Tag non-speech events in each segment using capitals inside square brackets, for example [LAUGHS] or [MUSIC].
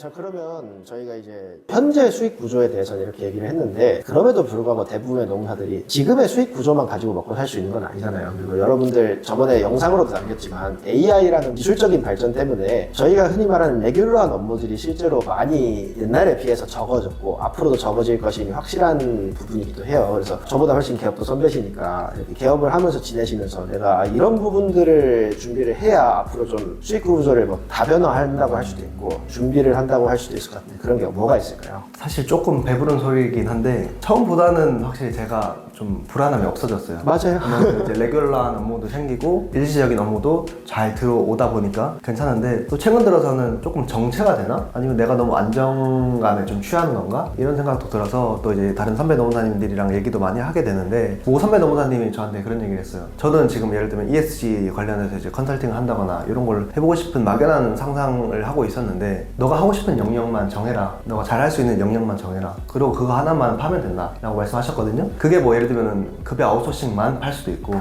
자 그러면 저희가 이제 현재 수익 구조에 대해서는 이렇게 얘기를 했는데 그럼에도 불구하고 대부분의 농사들이 지금의 수익 구조만 가지고 먹고 살 수 있는 건 아니잖아요. 그리고 여러분들 저번에 영상으로도 남겼지만 AI라는 기술적인 발전 때문에 저희가 흔히 말하는 레귤러한 업무들이 실제로 많이 옛날에 비해서 적어졌고 앞으로도 적어질 것이 확실한 부분이기도 해요. 그래서 저보다 훨씬 개업도 선배시니까 개업을 하면서 지내시면서 내가 아, 이런 부분들을 준비를 해야 앞으로 좀 수익 구조를 뭐 다변화한다고 할 수도 있고 준비를 한다 고 할 수도 있을 것 같은데 그런 게 뭐가 있을까요? 사실 조금 배부른 소리이긴 한데 처음보다는 확실히 제가 좀 불안함이 없어졌어요. 맞아요. 그러면 이제 레귤러한 업무도 생기고 일시적인 업무도 잘 들어오다 보니까 괜찮은데 또 최근 들어서는 조금 정체가 되나? 아니면 내가 너무 안정감에 좀 취하는 건가? 이런 생각도 들어서 또 이제 다른 선배 노무사님들이랑 얘기도 많이 하게 되는데 모 선배 노무사님이 저한테 그런 얘기를 했어요. 저는 지금 예를 들면 ESG 관련해서 이제 컨설팅을 한다거나 이런 걸 해보고 싶은 막연한 상상을 하고 있었는데 너가 하고 싶은 영역만 정해라. 너가 잘할 수 있는 영역만 정해라. 그리고 그거 하나만 파면 된다. 라고 말씀하셨거든요. 그게 뭐 예를 들면 급여 아웃소싱만 팔 수도 있고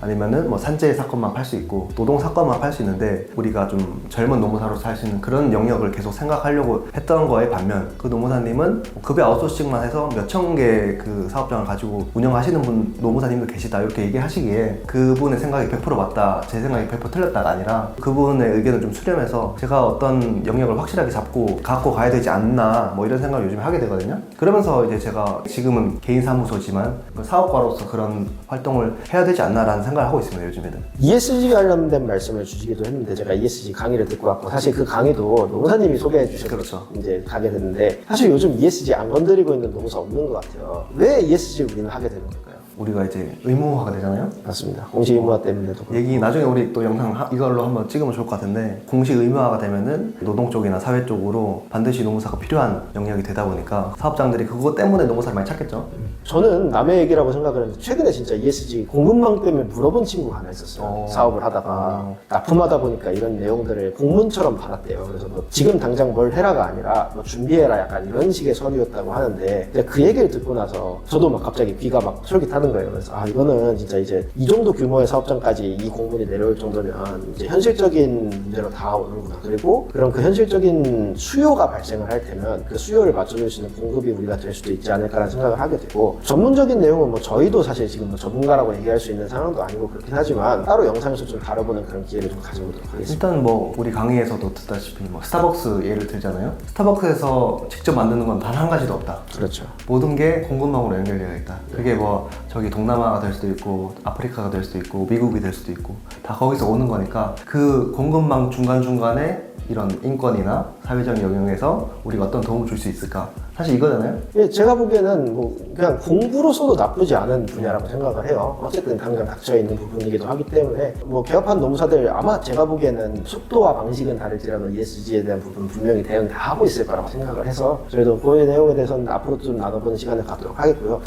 아니면은 뭐 산재 사건만 팔 수 있고 노동 사건만 팔 수 있는데 우리가 좀 젊은 노무사로서 할 수 있는 그런 영역을 계속 생각하려고 했던 거에 반면 그 노무사님은 급여 아웃소싱만 해서 몇 천 개 그 사업장을 가지고 운영하시는 분 노무사님도 계시다 이렇게 얘기하시기에 그분의 생각이 100% 맞다 제 생각이 100% 틀렸다가 아니라 그분의 의견을 좀 수렴해서 제가 어떤 영역을 확실하게 잡고 갖고 가야 되지 않나 뭐 이런 생각을 요즘 하게 되거든요 그러면서 이제 제가 지금은 개인 사무소지만 그 사업가로서 그런 활동을 해야 되지 않나라는 생각을 하고 있습니다 요즘에는 ESG 관련된 말씀을 주시기도 했는데 제가 ESG 강의를 듣고 왔고 사실 그 강의도 노무사님이 소개해 주셔서 그렇죠. 이제 가게 됐는데 사실 요즘 ESG 안 건드리고 있는 노무사 없는 것 같아요. 왜 ESG 우리는 하게 되는 걸까요? 우리가 이제 의무화가 되잖아요 맞습니다. 공시 의무화 때문에도 그렇고. 얘기 나중에 우리 또 영상 하- 이걸로 한번 찍으면 좋을 것 같은데 공식 의무화가 되면은 노동 쪽이나 사회 쪽으로 반드시 노무사가 필요한 영역이 되다 보니까 사업장들이 그거 때문에 노무사를 많이 찾겠죠. 저는 남의 얘기라고 생각을 했는데 최근에 진짜 ESG 공급망 때문에 물어본 친구가 하나 있었어요. 어. 사업을 하다가 어. 납품하다 보니까 이런 내용들을 공문처럼 받았대요. 그래서 뭐 지금 당장 뭘 해라가 아니라 뭐 준비해라 약간 이런 식의 서류였다고 하는데 근데 그 얘기를 듣고 나서 저도 막 갑자기 귀가 막 솔깃하는 거예요. 그래서 아 이거는 진짜 이제 이 정도 규모의 사업장까지 이 공문이 내려올 정도면 이제 현실적인 문제로 다가오는구나. 그리고 그런 그 현실적인 수요가 발생을 할 테면 그 수요를 맞춰줄 수 있는 공급이 우리가 될 수도 있지 않을까라는 생각을 하게 되고 전문적인 내용은 뭐 저희도 사실 지금 뭐 전문가라고 얘기할 수 있는 상황도 아니고 그렇긴 하지만 따로 영상에서 좀 다뤄보는 그런 기회를 좀 가져보도록 하겠습니다. 일단 뭐 우리 강의에서도 듣다시피 뭐 스타벅스 예를 들잖아요. 스타벅스에서 직접 만드는 건 단 한 가지도 없다. 그렇죠. 모든 게 공급망으로 연결되어 있다. 그게 뭐 저기 동남아가 될 수도 있고 아프리카가 될 수도 있고 미국이 될 수도 있고 다 거기서 오는 거니까 그 공급망 중간중간에 이런 인권이나 사회적 영역에서 우리가 어떤 도움을 줄 수 있을까? 사실 이거잖아요. 예, 제가 보기에는 뭐 그냥 공부로서도 나쁘지 않은 분야라고 생각을 해요. 어쨌든 당장 닥쳐 있는 부분이기도 하기 때문에 뭐 개업한 노무사들 아마 제가 보기에는 속도와 방식은 다를지라도 ESG에 대한 부분 분명히 대응 다 하고 있을 거라고 생각을 해서 저희도 그 내용에 대해서는 앞으로도 좀 나눠보는 시간을 갖도록 하겠고요.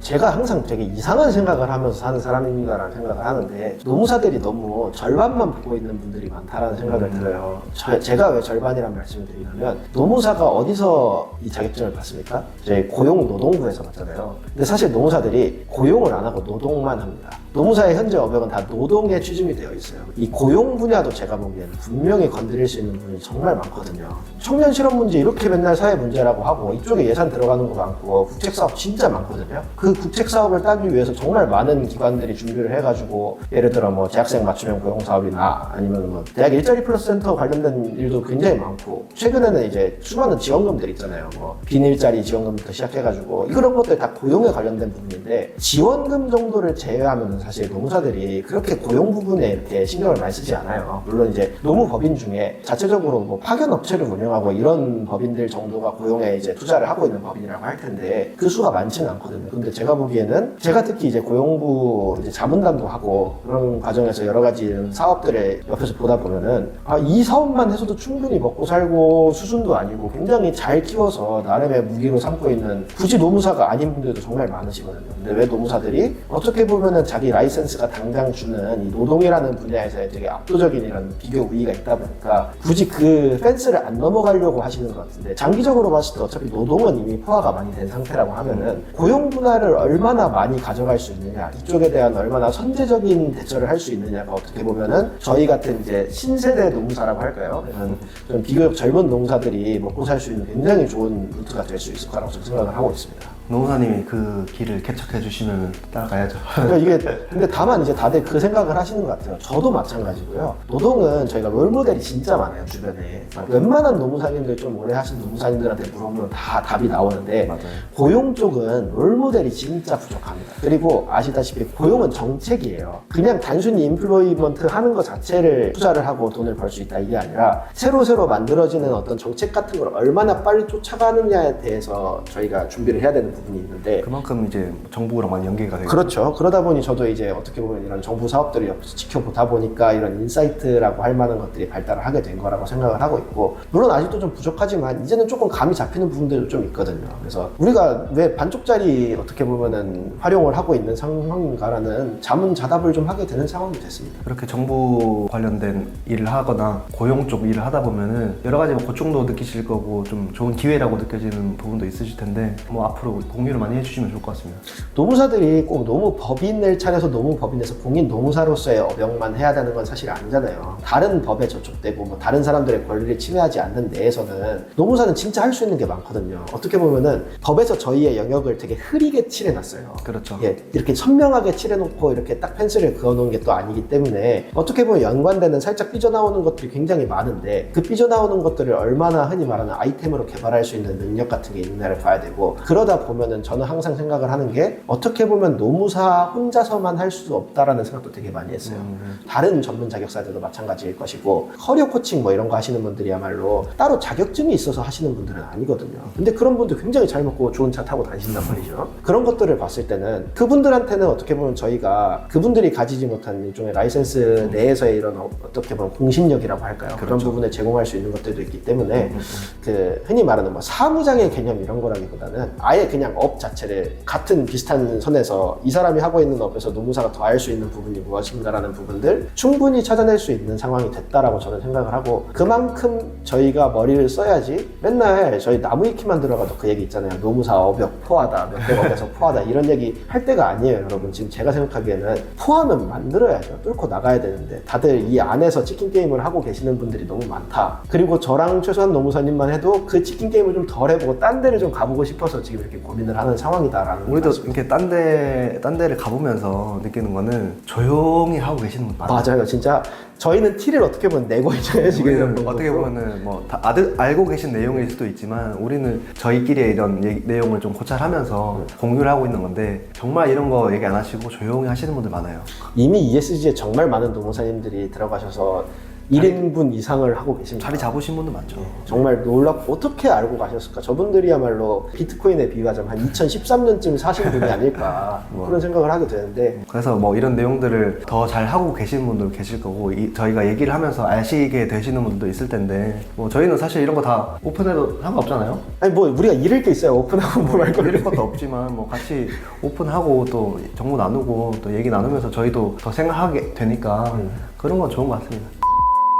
제가 항상 되게 이상한 생각을 하면서 사는 사람입니다라는 생각을 하는데 노무사들이 너무 절반만 보고 있는 분들이 많다라는 생각을 들어요. 저- 제가 왜 절반이란 말씀을 드리냐면 노무사가 어디서 이 자격증을 받습니까? 저희 고용노동부에서 받잖아요. 근데 사실 노무사들이 고용을 안 하고 노동만 합니다. 노무사의 현재 업역은 다 노동에 취준이 되어 있어요. 이 고용 분야도 제가 보기에는 분명히 건드릴 수 있는 부분이 정말 많거든요. 청년 실업 문제 이렇게 맨날 사회 문제라고 하고 이쪽에 예산 들어가는 거 많고 국책 사업 진짜 많거든요. 그 국책 사업을 따기 위해서 정말 많은 기관들이 준비를 해가지고 예를 들어 뭐 재학생 맞춤형 고용 사업이나 아니면 뭐 대학 일자리 플러스 센터 관련된 일도 굉장히 많고 최근에는 이제 수많은 지원금들 있잖아요. 뭐 빈일자리 지원금부터 시작해가지고 그런 것들 다 고용에 관련된 부분인데 지원금 정도를 제외하면 사실 노무사들이 그렇게 고용 부분에 이렇게 신경을 많이 쓰지 않아요. 물론 이제 노무 법인 중에 자체적으로 뭐 파견 업체를 운영하고 이런 법인들 정도가 고용에 이제 투자를 하고 있는 법인이라고 할 텐데 그 수가 많지는 않거든요. 근데 제가 보기에는 제가 특히 이제 고용부 이제 자문단도 하고 그런 과정에서 여러 가지 이런 사업들을 옆에서 보다 보면은 아, 이 사업만 해서도 충분히 먹고 살고 수준도 아니고 굉장히 잘 키워서 나름의 무기로 삼고 있는 굳이 노무사가 아닌 분들도 정말 많으시거든요. 근데 왜 노무사들이 어떻게 보면은 자기 라이센스가 당장 주는 이 노동이라는 분야에서 되게 압도적인 이런 비교 우위가 있다 보니까 굳이 그 펜스를 안 넘어가려고 하시는 것 같은데 장기적으로 봤을 때 어차피 노동은 이미 포화가 많이 된 상태라고 하면은 고용 분야를 시간을 얼마나 많이 가져갈 수 있느냐, 이쪽에 대한 얼마나 선제적인 대처를 할 수 있느냐가 어떻게 보면은 저희 같은 이제 신세대 농사라고 할까요? 그런 좀 비교적 젊은 농사들이 먹고 살 수 있는 굉장히 좋은 루트가 될 수 있을 거라고 저는 생각을 하고 있습니다. 노무사님이 그 길을 개척해 주시면 따라가야죠. 그러니까 이게 근데 다만 이제 다들 그 생각을 하시는 것 같아요. 저도 마찬가지고요. 노동은 저희가 롤모델이 진짜 많아요 주변에. 웬만한 노무사님들 좀 오래 하신 노무사님들한테 물어보면 다 답이 나오는데 맞아요. 고용 쪽은 롤모델이 진짜 부족합니다. 그리고 아시다시피 고용은 정책이에요. 그냥 단순히 인플로이먼트 하는 것 자체를 투자를 하고 돈을 벌 수 있다 이게 아니라 새로 새로 만들어지는 어떤 정책 같은 걸 얼마나 빨리 쫓아가느냐에 대해서 저희가 준비를 해야 되는 부분이 있는데 그만큼 이제 정부랑 많이 연계가 되고 그렇죠. 그러다 보니 저도 이제 어떻게 보면 이런 정부 사업들을 옆에서 지켜보다 보니까 이런 인사이트라고 할 만한 것들이 발달을 하게 된 거라고 생각을 하고 있고 물론 아직도 좀 부족하지만 이제는 조금 감이 잡히는 부분들도 좀 있거든요. 그래서 우리가 왜 반쪽짜리 어떻게 보면은 활용을 하고 있는 상황인가라는 자문자답을 좀 하게 되는 상황이 됐습니다. 그렇게 정부 관련된 일을 하거나 고용 쪽 일을 하다 보면은 여러 가지 뭐 고충도 느끼실 거고 좀 좋은 기회라고 느껴지는 부분도 있으실 텐데 뭐 앞으로 공유를 많이 해주시면 좋을 것 같습니다. 노무사들이 꼭 너무 법인을 차려서 너무 법인에서 공인 노무사로서의 업영만 해야 되는 건 사실 아니잖아요. 다른 법에 저촉되고 뭐 다른 사람들의 권리를 침해하지 않는 내에서는 노무사는 진짜 할 수 있는 게 많거든요. 어떻게 보면은 법에서 저희의 영역을 되게 흐리게 칠해놨어요. 그렇죠. 예, 이렇게 선명하게 칠해놓고 이렇게 딱 펜슬을 그어놓은 게 또 아니기 때문에 어떻게 보면 연관되는 살짝 삐져나오는 것들이 굉장히 많은데 그 삐져나오는 것들을 얼마나 흔히 말하는 아이템으로 개발할 수 있는 능력 같은 게 있느냐를 봐야 되고 그러다 보면은 저는 항상 생각을 하는 게 어떻게 보면 노무사 혼자서만 할 수 없다라는 생각도 되게 많이 했어요. 음, 다른 전문 자격사들도 마찬가지일 것이고 커리어 코칭 뭐 이런 거 하시는 분들이야말로 따로 자격증이 있어서 하시는 분들은 아니거든요. 근데 그런 분들 굉장히 잘 먹고 좋은 차 타고 다니신단 말이죠. 그런 것들을 봤을 때는 그분들한테는 어떻게 보면 저희가 그분들이 가지지 못한 일종의 라이센스 내에서의 이런 어- 어떻게 보면 공신력이라고 할까요? 그런 그렇죠. 부분을 제공할 수 있는 것들도 있기 때문에 그 흔히 말하는 뭐 사무장의 개념 이런 거라기보다는 아예 그냥 업 자체를 같은 비슷한 선에서 이 사람이 하고 있는 업에서 노무사가 더할 수 있는 부분이 무엇인가라는 부분들 충분히 찾아낼 수 있는 상황이 됐다라고 저는 생각을 하고 그만큼 저희가 머리를 써야지 맨날 저희 나무 위키만 들어가도 그 얘기 있잖아요. 노무사 업역 포하다 몇백억에서 포하다 이런 얘기 할 때가 아니에요 여러분. 지금 제가 생각하기에는 포하면 만들어야죠. 뚫고 나가야 되는데 다들 이 안에서 치킨 게임을 하고 계시는 분들이 너무 많다. 그리고 저랑 최소한 노무사님만 해도 그 치킨 게임을 좀 덜 해보고 딴 데를 좀 가보고 싶어서 지금 이렇게 고민을 하는 상황이다라는 우리도 말씀. 이렇게 딴 데, 딴 데를 가보면서 느끼는 거는 조용히 하고 계시는 분 많아요. 맞아요 진짜 저희는 티를 어떻게 보면 내고 [LAUGHS] 있잖아요 지금 이런 우리는 거 어떻게 보면은 뭐 다 아들, 알고 계신 내용일 수도 있지만 우리는 저희끼리의 이런 얘기- 내용을 좀 고찰하면서 공유를 하고 있는 건데 정말 이런 거 얘기 안 하시고 조용히 하시는 분들 많아요. 이미 ESG에 정말 많은 노무사님들이 들어가셔서 1인분 이상을 하고 계십니다. 자리 잡으신 분들 많죠. 정말 놀랍고 어떻게 알고 가셨을까? 저분들이야말로 비트코인에 비유하자면 한 2013년쯤 사신 분이 아닐까 [LAUGHS] 뭐 그런 생각을 하게 되는데 그래서 뭐 이런 내용들을 더 잘 하고 계시는 분들 계실 거고 이- 저희가 얘기를 하면서 아시게 되시는 분들도 있을 텐데 뭐 저희는 사실 이런 거 다 오픈해도 상관없잖아요. 아니 뭐 우리가 잃을 게 있어요 오픈하고 뭐말 잃을 거를 것도 없지만 뭐 같이 오픈하고 또 정보 나누고 또 얘기 나누면서 저희도 더 생각하게 되니까 그런 건 좋은 것 같습니다.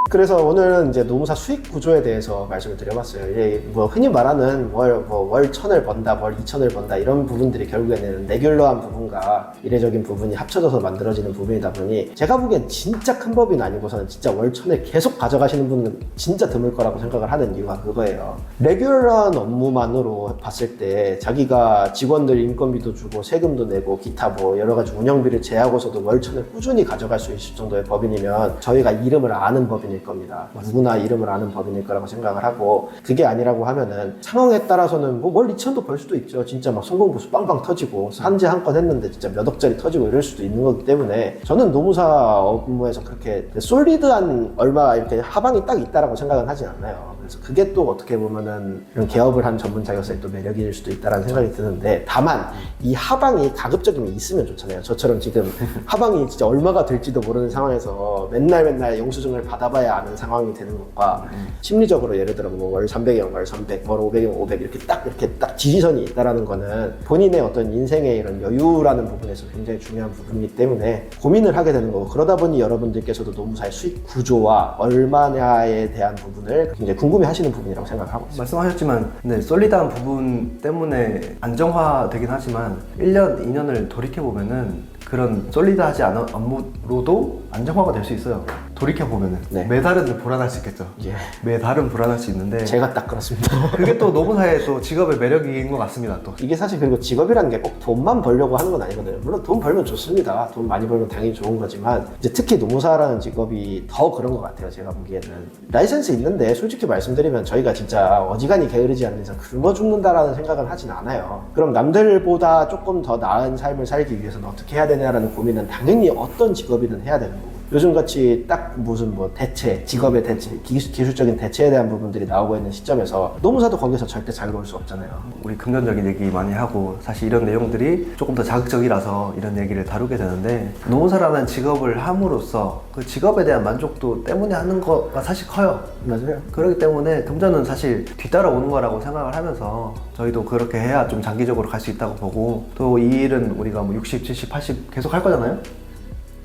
그래서 오늘은 이제 노무사 수익 구조에 대해서 말씀을 드려봤어요. 이제 뭐 흔히 말하는 월, 뭐 월 천을 번다, 월 이천을 번다 이런 부분들이 결국에는 레귤러한 부분과 이례적인 부분이 합쳐져서 만들어지는 부분이다 보니 제가 보기엔 진짜 큰 법인 아니고서는 진짜 월 천을 계속 가져가시는 분은 진짜 드물 거라고 생각을 하는 이유가 그거예요. 레귤러한 업무만으로 봤을 때 자기가 직원들 인건비도 주고 세금도 내고 기타 뭐 여러 가지 운영비를 제하고서도 월 천을 꾸준히 가져갈 수 있을 정도의 법인이면 저희가 이름을 아는 법인 일 겁니다. 누구나 이름을 아는 법인일 거라고 생각을 하고 그게 아니라고 하면은 상황에 따라서는 뭐 월 2천도 벌 수도 있죠. 진짜 막 성공 보수 빵빵 터지고 한지 한건 했는데 진짜 몇 억짜리 터지고 이럴 수도 있는 거기 때문에 저는 노무사 업무에서 그렇게 솔리드한 얼마 이렇게 하방이 딱 있다라고 생각은 하진 않아요. 그래서 그게 또 어떻게 보면은 이런 개업을 한 전문 자격사의 또 매력일 수도 있다라는 생각이 드는데 다만 이 하방이 가급적이면 있으면 좋잖아요. 저처럼 지금 [LAUGHS] 하방이 진짜 얼마가 될지도 모르는 상황에서 맨날 맨날 영수증을 받아봐야 아는 상황이 되는 것과 심리적으로 예를 들어 뭐 월 300이면 월 300, 월 500이면 500 이렇게 딱 이렇게 딱 지지선이 있다라는 거는 본인의 어떤 인생의 이런 여유라는 부분에서 굉장히 중요한 부분이기 때문에 고민을 하게 되는 거고 그러다 보니 여러분들께서도 노무사의 수익 구조와 얼마냐에 대한 부분을 굉장히 궁금 해하시는 부분이라고 생각하고 있습니다. 말씀하셨지만 네, 솔리드한 부분 때문에 안정화되긴 하지만 1년, 2년을 돌이켜보면은 그런 솔리드하지 않은 업무로도 안정화가 될 수 있어요. 돌이켜 보면은 네. 매달은 불안할 수 있겠죠. 예. 매달은 불안할 수 있는데 제가 딱 그렇습니다. [LAUGHS] 그게 또 노무사의 또 직업의 매력인 것 같습니다. 또 이게 사실 그리고 직업이라는 게 꼭 돈만 벌려고 하는 건 아니거든요. 물론 돈 벌면 좋습니다. 돈 많이 벌면 당연히 좋은 거지만 이제 특히 노무사라는 직업이 더 그런 것 같아요. 제가 보기에는 라이센스 있는데 솔직히 말씀드리면 저희가 진짜 어지간히 게으르지 않는 이상 굶어 죽는다라는 생각은 하진 않아요. 그럼 남들보다 조금 더 나은 삶을 살기 위해서는 어떻게 해야 되냐라는 고민은 당연히 어떤 직업이든 해야 되는. 요즘같이 딱 무슨 뭐 대체, 직업의 대체, 기술, 기술 적인 대체에 대한 부분들이 나오고 있는 시점에서 노무사도 거기서 절대 자유로울 수 없잖아요. 우리 금전적인 얘기 많이 하고 사실 이런 내용들이 조금 더 자극적이라서 이런 얘기를 다루게 되는데 노무사라는 직업을 함으로써 그 직업에 대한 만족도 때문에 하는 거가 사실 커요. 맞아요. 그렇기 때문에 금전은 사실 뒤따라오는 거라고 생각을 하면서 저희도 그렇게 해야 좀 장기적으로 갈 수 있다고 보고 또 이 일은 우리가 뭐 60, 70, 80 계속 할 거잖아요.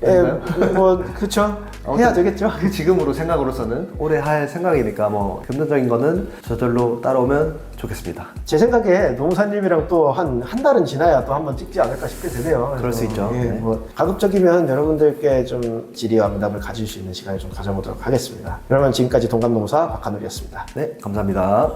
예, 뭐 그쵸. 해야 되겠죠. 그 지금으로 생각으로서는 오래 할 생각이니까 뭐 금전적인 거는 저절로 따라오면 좋겠습니다. 제 생각에 노무사님이랑 또 한 한 달은 지나야 또 한번 찍지 않을까 싶게 되네요. 그럴 수 있죠. 예, 네. 뭐 가급적이면 여러분들께 좀 질의와 응답을 가질 수 있는 시간을 좀 가져보도록 하겠습니다. 그러면 지금까지 동감노무사 박한울이었습니다. 네, 감사합니다.